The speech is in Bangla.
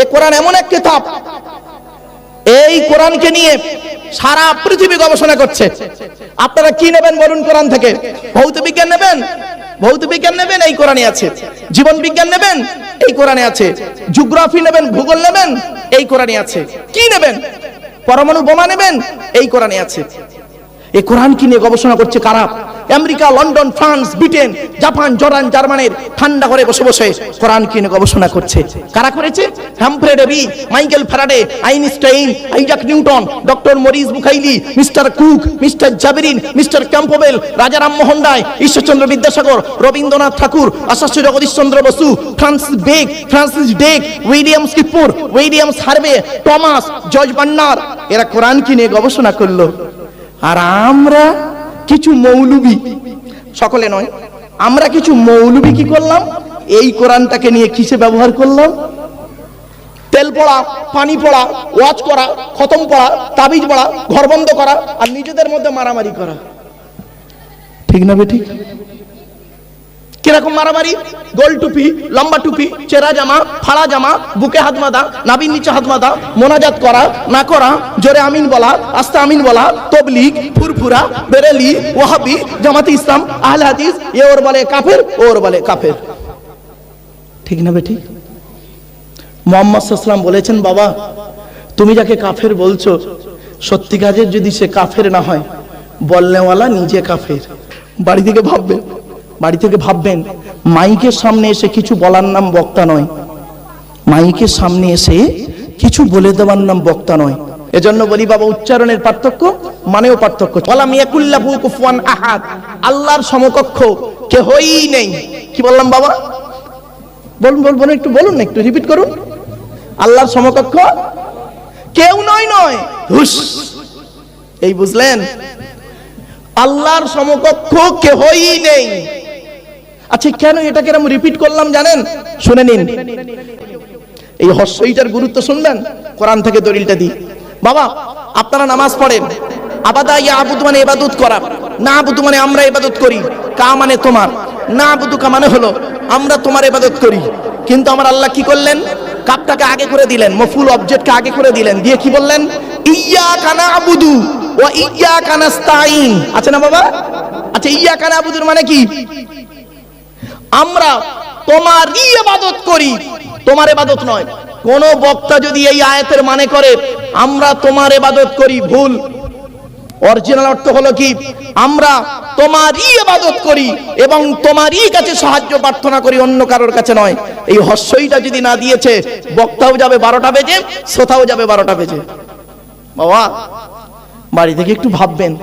এ কোরআন এমন এক কিতাব। এই কোরআনকে নিয়ে সারা পৃথিবী গবেষণা করছে। আপনারা কি নেবেন বলুন কোরআন থেকে? ভৌত বিজ্ঞান নেবেন? ভৌত বিজ্ঞান নেবেন? এই কোরআনে আছে। জীবন বিজ্ঞান নেবেন? এই কোরআনে আছে। জিওগ্রাফি নেবেন? ভূগোল নেবেন? এই কোরআনে আছে। কি নেবেন? পরমাণু বোমা নেবেন? এই কোরআনে আছে। এই কোরআন কি নিয়ে গবেষণা করছে কারা? America, London, France, Britain, Japan, Jordan, জার্মানির ঠান্ডা করে বসে বসে কোরআন কি নিয়ে গবেষণা করছে? কারা করেছে? Humphry Davy, Michael Faraday, Einstein, Isaac Newton, doctor Maurice Bucaille, mister Cook, mister জাবেরিন, mister Campbell, Raja Rammohan Roy, Ishwarchandra Vidyasagar, Rabindranath Tagore, আশাশ্রী Jagadishchandra Bose, Francis Beck Francis Drake Williams কিপুর Williams Harvey Thomas, George Banner, এরা কোরআন কি নিয়ে গবেষণা করল? আর আমরা কিছু মৌলবি। সকলে নয়, আমরা কিছু মৌলবি কি করলাম? এই কোরআনটাকে নিয়ে কিসে ব্যবহার করলাম? তেল পড়া, পানি পড়া, ওয়াজ করা, খতম পড়া, তাবিজ পড়া ঘর বন্ধ করা আর নিজেদের মধ্যে মারামারি করা। ঠিক না বেঠিক কীরকম মারামারি? গোল টুপি, লম্বা টুপি, চেরা জামা, ফাড়া জামা, বুকে হাত বাঁধা নাবির নিচে হাত বাঁধা, মোনাজাত করা, না করা, জোরে আমিন বলা, আস্তে আমিন বলা, তবলিগ, ফুরফুরা, বেরেলি, ওয়াহাবি, জামাতে ইসলাম, আহলে হাদিস, এ ওর বলে কাফের ওর বলে কাফের। ঠিক না বেঠিক মোহাম্মদ সাল্লাম বলেছেন, বাবা, তুমি যাকে কাফের বলছো সত্যি কাজের যদি সে কাফের না হয়, বলনেওয়ালা নিজে কাফের। বাড়ি থেকে ভাববেন বাড়ি থেকে ভাববেন মাইকের সামনে এসে কিছু বলার নাম বক্তা নয়। মাইকের সামনে এসে কিছু বলে দেওয়ার নাম বক্তা নয়। এজন্য বলি বাবা উচ্চারণের পার্থক্য মানেও পার্থক্য। বলা মিয়াকুল্লাহু কুফুয়ান আহাদ। আল্লাহর সমকক্ষ কেহই নেই। কি বললাম বাবা? বলুন বলুন বলুন, একটু বলুন না একটু রিপিট করুন। আল্লাহর সমকক্ষ কেউ নয় নয় হুস এই বুঝলেন? আল্লাহর সমকক্ষ কেহই নেই। আচ্ছা কেন এটাকে আমি রিপিট করলাম জানেন? শুনে নিন। এই হস্যইটার গুরুত্ব শুনবেন? কোরআন থেকে দলিলটা দিই। বাবা, আপনারা নামাজ পড়েন। আবাদা ইয়া আবুদ মানে ইবাদত করা। না আবুদু মানে আমরা ইবাদত করি। কা মানে তোমার। না আবুদু কা মানে হলো, আমরা তোমার ইবাদত করি। কিন্তু আমার আল্লাহ কি করলেন? কাপটাকে আগে করে দিলেন। মফুল অবজেক্টকে আগে করে দিলেন। দিয়ে কি বললেন? ইয়া কানা আবুদু ও ইয়া কানাস্তাইন আছে না বাবা? আচ্ছা ইয়া কানা আবুদুর মানে কি? আমরা তোমারই ইবাদত করি। তোমার ইবাদত নয়। কোন বক্তা যদি এই আয়াতের মানে করে, আমরা তোমার ইবাদত করি, ভুল। অরিজিনাল অর্থ হলো কি? আমরা তোমারই ইবাদত করি এবং তোমারই কাছে সাহায্য, প্রার্থনা করি, অন্য কারোর কাছে নয়। এই হস্যইটা যদি না দিয়েছে, বক্তাও যাবে বারোটা বেজে, শ্রোতাও যাবে বারোটা বেজে। বাবা, বাড়ি থেকে একটু ভাববেন।